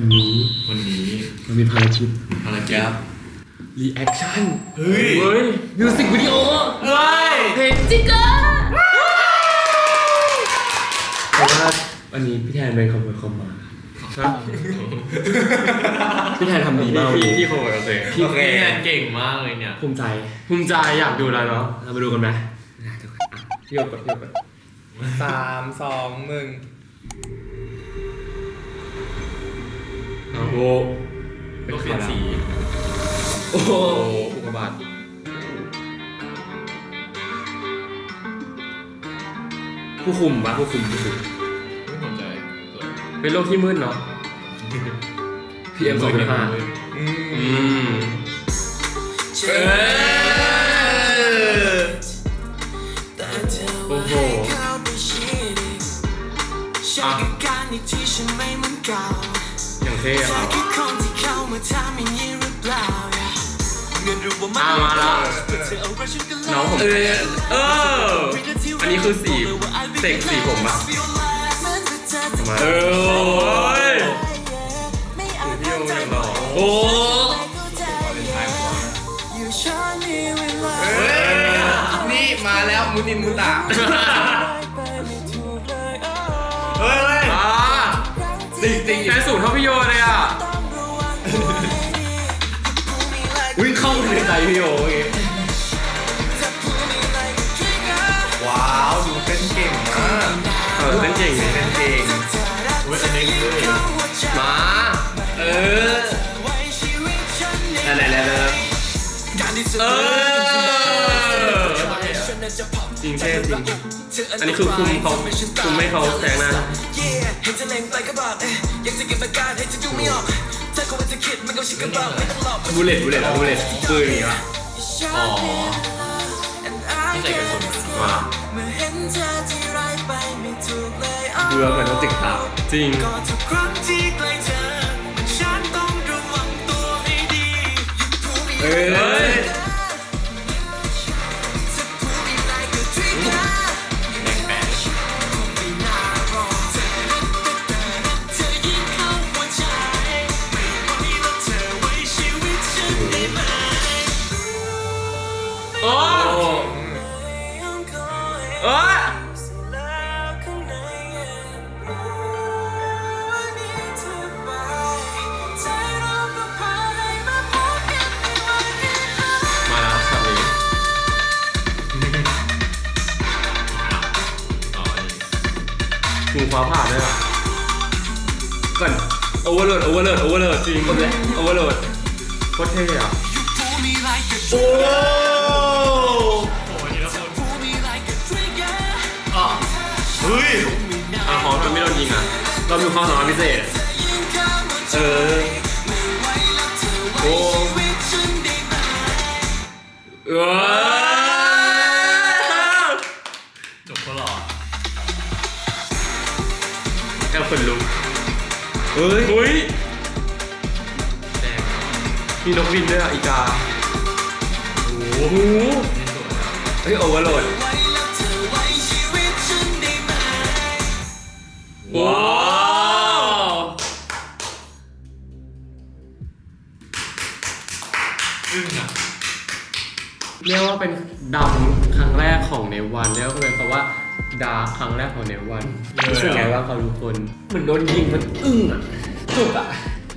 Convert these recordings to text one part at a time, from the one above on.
วันนี้วันนี้มันมีภารกิจภารกิจรีแอคชั่นเฮ้ยเฮ้ยมิวสิกวิดีโอเฮ้ยเพลงจิกเกอร์เพราะว่าวันนี้พี่แทนเป็นคอมโพสคอมมาพี่แทนทำดีมากวันพี่นี้ พี่โคตรโอเคพี่โอเคเก่งมากเลยเนี่ย ภูมิใจ ภูมิใจอยากดูแล้วเนาะเรามาดูกันไหมอะทุกคนอะพี่โยกก่อนพี่โยกก่อนสามสองหนึ่ง เอาโบเป็นสีสี โอ้โหอุกกาบาตผู้คุมปะผู้คุมผู้คุมไม่สนใจสวยเป็นโลกที่มืดเนาะ PM สองจุดห้าอืมอืมเออโอ้โหอะ การอีกที่ฉันไม่เหมือนเก่าอย่างเท่อะเธคอรับคือคนที่เข้ามาทำอย่างนี้หรือเปล่าเงินรู้ว่ามันอะมาละเธอเอาไว้ฉันก็เลยน้องผมเออเออ อันนี้คือสีเสกสีผมปะมาเออโอ้ยพี่โยอย่างหล่อโอ้อยู่ช้านี้เวลาเฮ้ยนี่มาแล้วมุนินมุตะ พี่โยเมื่อกี้จะพูดมีอะไรก็ trigger ว้าวดูเป็นเก่งมากเออเป็นเก่งเลยเป็นเก่งเธอรักเว้ยอันนี้เลยเข้าหัวใจมาเออไว้ชีวิตฉันอะไรอะไรอะไรการที่เธเอออจริงเท่จริงอันนี้คือคุมเขาคุมไม่เขาแซงหน้า เห็นเธอเล็งไปก็บอกเอ๊ะอยากจะเก็บอาการให้เธอดูไม่ออกเธอคงว่าจะคิดมันก็ชิคกันบ้างไม่ต้องหลอกบูเลตบูเลตบูเลตปืนอย่างงี้ปะอ๋อที่ใส่กระสุนมาเมื่อเห็นเธอที่ไรไปไม่ถูกเลยเบื่อเหมือนต้องจิกตาจริงก็ทุกครั้งที่ใกล้เธอมันฉันต้องระวังตัวให้ดีหยุดพูดไม่เอได้้ย ฟ้าผ่าด้วยอะก่อนโอเวอร์โหลดโอเวอร์โหลดโอเวอร์โหลดจริงเลยโอเวอร์โหลดโคตรเท่อะโอ้โหทีละคนผู้มีไรก็ trigger อะเฮ้ยอะของมันไม่โดนยิงอะ เรามีความสามารถพิเศษ เออ โอ้วิต แอบขนลุกเฮ้ยอุ้ยแดงมีนกบินด้วยอะอีกาโอ้โหนี่สวยนะเฮ้ยโอเวอร์โหลดไว้แล้วเธอไว้ชีวิตฉันได้ไหมว้าวอึ้งอะเรียกว่าเป็นดำครั้งแรกของเนวันเรียกว่าเป็นเพราะว่า ดาครั้งแรกของเนวันรู้สึกไงบ้างครับทุกคนเหมือนโดนยิงมันอึ้งอะจุกอะ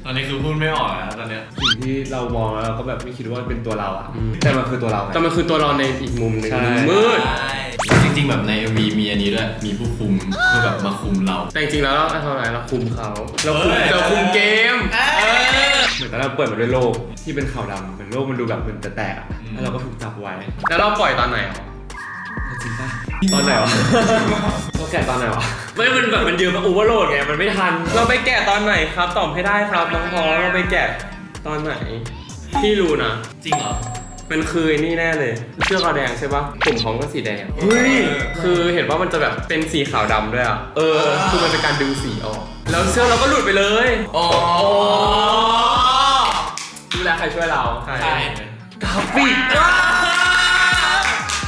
ตอนนี้คือพูดไม่ออกแล้วตอนเนี้ยสิ่งที่เรามองแล้วเราก็แบบไม่คิดว่าเป็นตัวเราอะแต่มันคือตัวเราแต่มันคือตัวเราในอีกมุมหนึ่งมุมมืดจริงๆแบบใน MV มีอันนี้ด้วยมีผู้คุมคือแบบมาคุมเรา แต่จริงๆแล้วเราทำอะไรเราคุมเขาเราคุมเอ้ยเราคุมเกมเอ้ยเหมือนตอนเราเปิดมาด้วยโลกที่เป็นขาวดำเหมือนโลกมันดูแบบมันจะแตกอะอืมแล้วเราก็ถูกจับไว้ แล้วเราปล่อยตอนไหนอะ จริงป่ะตอนไหนวะเราแกะตอนไหนวะ ไม่ มันแบบมันเยอะมันโอเวอร์โหลดไง มันไม่ทัน เราไปแกะตอนไหนครับ ตอบให้ได้ครับน้องพอเราไปแกะตอนไหน พี่รู้นะ จริงเหรอ มันคือไอ้นี่แน่เลย เสื้อขาวแดงใช่ปะผมของก็สีแดง เฮ้ย คือเห็นว่ามันจะแบบเป็นสีขาวดำด้วยอะ เออ คือมันเป็นการดึงสีออก แล้วเสื้อเราก็หลุดไปเลย อ๋อดูแลใครช่วยเราใช่กราฟิก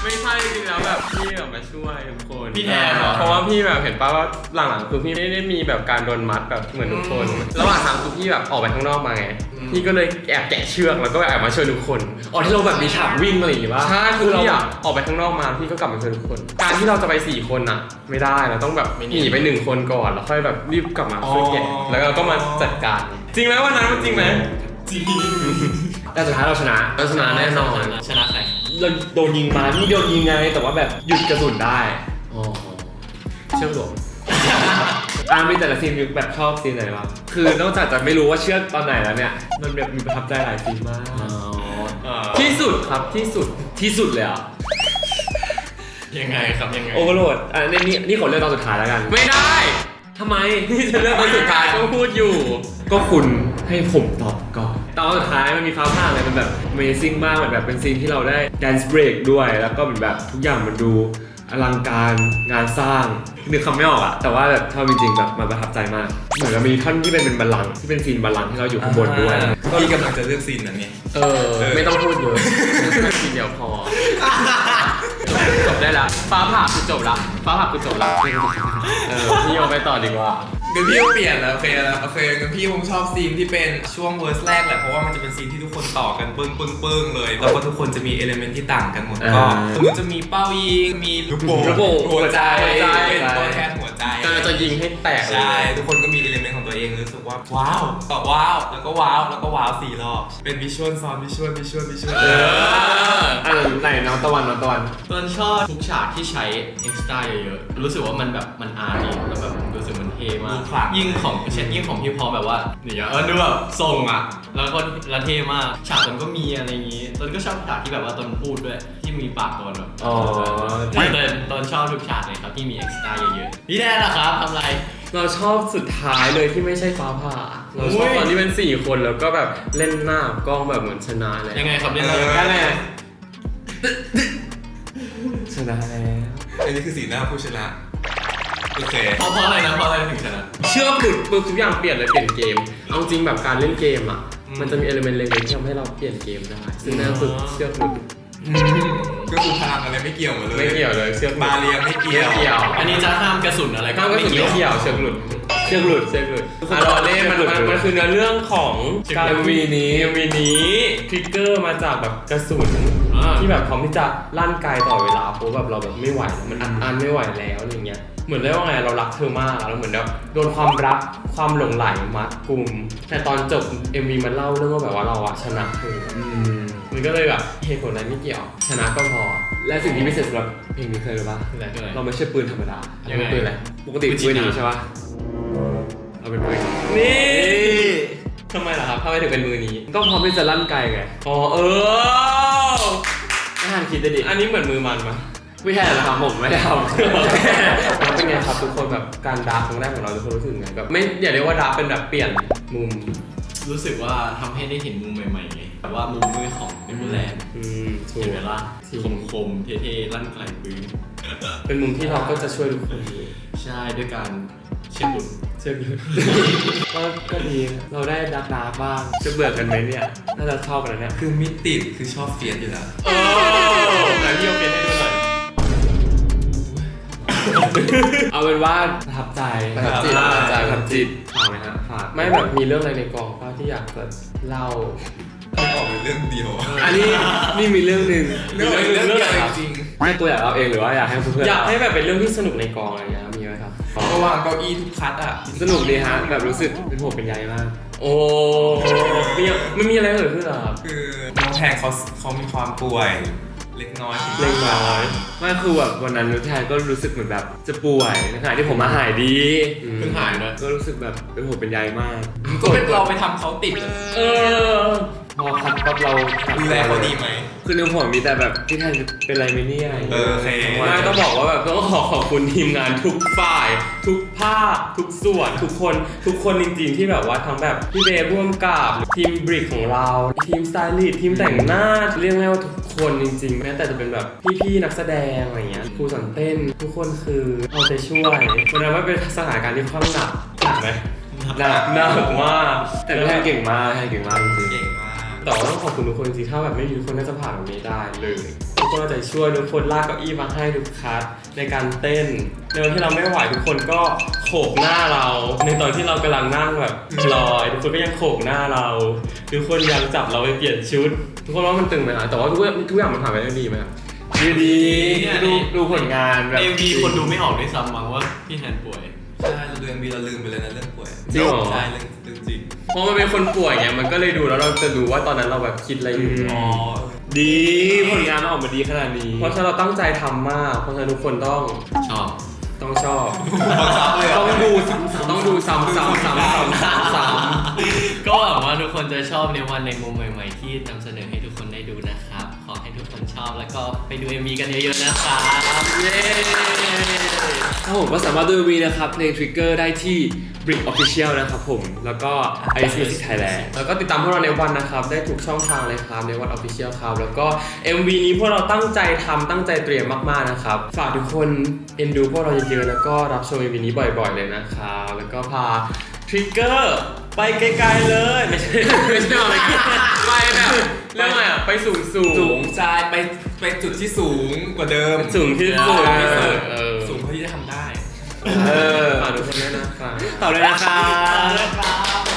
ไม่ใช่จริงๆแล้วแบบพี่แบบมาช่วยทุกคนพี่แทนเหรอ เพราะว่าพี่แบบเห็นป้าว่าหลังๆคือพี่ไม่ได้มีแบบการโดนมัดแบบเหมือนทุกคนระหว่างทางคือพี่แบบออกไปข้างนอกมาไงพี่ก็เลยแอบแกะเชือกแล้วก็แอบมาช่วยทุกคนอ๋อที่เราแบบมีฉากวิ่งอะไรอย่างงี้ป่ะใช่คือพี่อะออกไปข้างนอกมาพี่ก็กลับมาช่วยทุกคน การที่เราจะไปสี่คนอะไม่ได้เราต้องแบบหนีไปหนึ่งคนก่อนแล้วค่อยแบบรีบกลับมาช่วยแกะแล้วเราก็มาจัดการ จริงไหมวันนั้นจริงไหมจริงแต่สุดท้ายเราชนะเราชนะแน่นอนชนะใคร เราโดนยิงมานี่โดนยิงไง แต่ว่าแบบหยุดกระสุนได้อ๋อเชือกหลวมอ่ามีแต่ละซีนแบบชอบซีนไหนบ้างคือนอกจากจะไม่รู้ว่าเชือกตอนไหนแล้วเนี่ย มันแบบมีประทับใจหลายซีนมากที่สุดครับที่สุดที่สุดเลยอะยังไงครับยังไงโอเวอร์โหลดอะนี่นี่นี่ขอเลือกตอนสุดท้ายแล้วกัน ไม่ได้ทำไมนี่จะเลือกตอนสุดท้ายต้องพูดอยู่ ก็คุณให้ผมตอบ ก่อนตอนสุดท้ายมันมีฟ้าผ่าอะไรมันแบบ Amazing มากเหมือนแบบเป็นซีนที่เราได้ dance break ด้วย แล้วก็เหมือนแบบทุกอย่างมันดูอลังการงานสร้างนึกคำไม่ออกอะแต่ว่าแบบชอบจริงๆแบบมันประทับใจมาก เหมือนกับมีท่อนที่เป็นเป็นบัลลังก์ที่เป็นซีนบัลลังก์ที่เราอยู่ข้างบนด้วย ก็พี่กำลังจะเลือกซีนนั้นไงเออ ไม่ต้องพูดเยอะทีเดียวพอ จบได้ละฟ้าผ่าคือจบละฟ้าผ่าคือจบละเออพี่โยไปต่อดีกว่า เดี๋ยวพี่ก็เปลี่ยนแล้วโอเคแล้วโอเคงั้นพี่คงชอบซีนที่เป็นช่วงเวอร์สแรกแหละเพราะว่ามันจะเป็นซีนที่ทุกคนต่อกันปึ้งปึ้งปึ้งเลยแล้วก็ทุกคนจะมีเอลิเมนต์ที่ต่างกันหมดก็อ่าสมมติจะมีเป้ายิงมีลูกโป่งลูกโป่งหัวใจหัวใจ เป็นตัวแทนหัวใจก็จะยิงให้แตกเลย ใช่ ทุกคนก็มีเอลิเมนต์ของตัวเองรู้สึกว่า ว้าวต่อว้าว แล้วก็ว้าว แล้วก็ว้าวสี่รอบ เป็นวิชวลซ้อนวิชวลวิชวลวิชวลเอออันไหนน้องตะวันน้องตะวันต้นชอบทุกฉากที่ใช้เอ็กซ์ตร้าเยอะๆ รู้สึกว่ามันแบบมันอาร์ตดีแล้วแบบรู้สึกมันเท่มากดูขลัง ยิ่งของเช่นยิ่งของพี่พอแบบว่าเนี่ยเออดูแบบทรงอะ แล้วก็และเท่มากฉากต้นก็มีอะไรอย่างงี้ต้นก็ชอบฉากที่แบบว่าต้นพูดด้วยที่มีปากตนแบบอ๋อต้นต้นต้นชอบทุกฉากเลยครับที่มีเอ็กซ์ตร้าเยอะๆพี่แดนล่ะครับทำไร เราชอบสุดท้ายเลยที่ไม่ใช่ฟ้าผ่าเราชอบตอนที่เป็นสี่คนแล้วก็แบบเล่นหน้ากล้องแบบเหมือนชนะเลยยังไงครับยังไงนั่นแหละชนะแล้ว อันนี้คือสีหน้าผู้ชนะ โอเคเพราะเพราะอะไรนะเพราะอะไรถึงชนะเชือกหลุดปุ๊บทุกอย่างเปลี่ยนเลยเปลี่ยนเกม เอาจริงแบบการเล่นเกมอะ มันจะมีเอลิเมนต์เล็กๆที่ทำให้เราเปลี่ยนเกมได้ ซึ่งนั่นก็คือเชือกหลุดก็คือพลังอะไรไม่เกี่ยวหมดเลยไม่เกี่ยวเลยเชือกหลุดบาเรียไม่เกี่ยวไม่เกี่ยว อันนี้จะห้ามกระสุนอะไรข้ามก็ไม่ถึงเกี่ยวไม่เกี่ยวเชือกหลุดเชือกหลุดเชือกหลุดอะรอเล่นมันมันมันคือเนื้อเรื่องของการ MV นี้ MV นี้ทริกเกอร์มาจากแบบกระสุนอ่าที่แบบพร้อมที่จะลั่นไกลต่อเวลาเพราะแบบเราแบบไม่ไหวแล้วมันอัดอันไม่ไหวแล้วอะไรเงี้ยเหมือนได้ว่าไงเรารักเธอมากแล้วเหมือนแบบโดนความรักความหลงไหลมัดกลุ่มแต่ตอนจบ MV มันเล่าเรื่องว่าแบบว่าเราอะชนะเธอออืมมันก็เลยแบบเหตุผลนั้นไม่เกี่ยว ชนะก็พอ และสิ่งที่พิเศษสำหรับเพลงนี้เคยรู้ป่ะอะไรเราไม่ใช่ปืนธรรมดายังไงปืนอะไรปกติปืนอย่างนี้ใช่ป่ะ เราเป็นปืนนี่ทำไมล่ะครับทำไมถึงเป็นมือนี้ ก็พร้อมที่จะลั่นไกลไง อ๋อเออไม่ทันคิดได้ดิ อันนี้เหมือนมือมันมะไม่ใช่เหรอครับผมไม่ได้ทำแล้วเป็นไงครับทุกคนแบบการดาร์กครั้งแรกของเราทุกคนรู้สึกไงแบบไม่อย่าเรียกว่าดาร์กเป็นแบบเปลี่ยนมุม รู้สึกว่าทำให้ได้เห็นมุมใหม่ๆไงแต่ว่ามุมมืดของเนเวอร์แลนด์อืมถูเห็กนไหมล่ะถูกคมคมๆเท่ๆลั่นไกลปืนเป็นมุมที่เราก็จะช่วยทุกคนอยู่ใช่ด้วยการเช็ดหุ่น เชื่อพี่ก็ก็ดีเราได้ดักดาร์กบ้าง จะเบื่อกันไหมเนี่ย น่าจะชอบกันนะเนี่ย คือมิติคือชอบเฟียสอยู่แล้ว โอ้ไหนพี่โอเคให้ดูหน่อย เอาเป็นว่าประทับใจประทับจิตอ่าประทับใจ ประทับจิตฝากไหมฮะฝากไม่แบบมีเรื่องอะไรในกองป้าที่อยากจะเล่า ไม่ออกเป็นเรื่องเดียวอันนี้นี่มีเรื่องหนึ่งเรื่องเรื่องเดียวจริงให้ตัวอยากเล่าเองหรือว่าอยากให้เพื่อนๆอยากเล่ให้แบบเป็นเรื่องที่สนุกในกองอะไรเงี้ย มีไหมครับๆก็วางเก้าอี้ทุกคัดอะ สนุกดีฮะแบบรู้สึกเป็นห่วงเป็นใยมาก โอ้มีไม่มีอะไรเกิดขึ้นเหรอครับคือน้องแพงเขาเขามีความป่วย เล็กน้อยเล็กน้อยไม่คือแบบวันนั้นนุชแทนก็รู้สึกเหมือนแบบจะป่วยในขณะที่ผมมาหายดีเพิ่งหายด้วยก็รู้สึกแบบเป็นห่วงเป็นใยมากก็เป็นเราไปทำเขาติดอะเออพอคัดปั๊บเรากบดูแลเขาดีไหม คือในหัวมีแต่แบบพี่แทนเป็นไรไหมเนี่ยเออโอเคไม่ต้องบอกว่าแบบต้องขอขอบคุณทีมงานทุกฝ่าย ทุกภาคทุกส่วนทุกคน ทุกคนจริงๆที่แบบว่าทั้งแบบพี่เบย์ร่วมกับทีมบริกของเรา ทีมสไตลิสต์ทีมแต่งหน้าเรียกได้ว่าทุกคนจริงๆแม้แต่จะเป็นแบบพี่ๆนักแสดงอะไรเงี้ยครูสอนเต้น ทุกคนคือเอาใจช่วยวันนั้นว่าเป็นสถานการณ์ที่ค่อนข้างหนักหนักไหมหนักหนักมากแต่พี่แทนเก่งมากพี่แทนเก่งมากจริงเก่งมาก แต่ว่าต้องขอบคุณทุกคนจริงๆถ้าแบบไม่มีทุกคนน่าจะผ่านตรงนี้ได้เลย ทุกคนเอาใจช่วยทุกคนลากเก้าอี้มาให้ทุกคัสในการเต้น ในวันที่เราไม่ไหวทุกคนก็โขกหน้าเรา ในตอนที่เรากำลังนั่งแบบลอยทุกคนก็ยังโขกหน้าเรา ทุกคนยังจับเราไปเปลี่ยนชุด ทุกคนว่ามันตึงไหมฮะแต่ว่าทุกอย่างทุกอย่างมันผ่านไปได้ดีไหมครับดีดีเนี่ยดูนี่ดูผลงานแบบ เอ็มวีคนดูไม่ออกด้วยซ้ำมั้งว่าพี่แทนป่วย ใช่เราดู MV เราลืมไปเลยนะเรื่องป่วยจริงเหรอ ใช่เรื่องเรื่องจริงเพราะมันเป็นคนป่วยไงมันก็เลยดูแล้วเราจะรู้ว่าตอนนั้นเราแบบคิดอะไรอยู่ อ๋อ ดีผลงานมันออกมาดีขนาดนี้เพราะฉะนั้นเราตั้งใจทำมาก เพราะฉะนั้นทุกคนต้องชอบ ต้องชอบ บังคับเลยเหรต้องอดูซ้ำๆต้องดูซ้ำๆซ้ำๆซ้ำๆซ้ำๆซ้ำก็หวังว่าทุกคนจะชอบในวันในมุมใหม่ ๆ ที่นำเสนอให้ทุกคนได้ดูนะครับข อให้ทุกคนชอบแล้วก็ไปดู MV กันเยอะๆนะครับเย้ถ้าผมก็สามารถดูมีนะครับเพลง Trigger ได้ที่ Brick Official นะครับผม แล้วก็ Ice Music Thailand แล้วก็ติดตามพวกเราในวันนะครับ ได้ทุกช่องทางเลยครับในวัน Official ครับ แล้วก็ MV นี้พวกเราตั้งใจทำตั้งใจเตรียมมากๆนะครับ ฝากทุกคนเอ็นดูพวกเราเยอะๆแล้วก็รับชม MV นี้บ่อยๆเลยนะครับแล้วก็พา Trigger ไปไกลๆเลย ไม่ใช่ไม่ใช่ไปแบบ เรื่องอะไรอะไปสูงสูงสูงใช่ไปไปจุดที่สูงกว่าเดิม สูงที่สุดเอที่สุดอเออสูงเท่าที่จะทำได้ เออฝากทุกคนด้วยนะครับต่อเลยนะครับครับ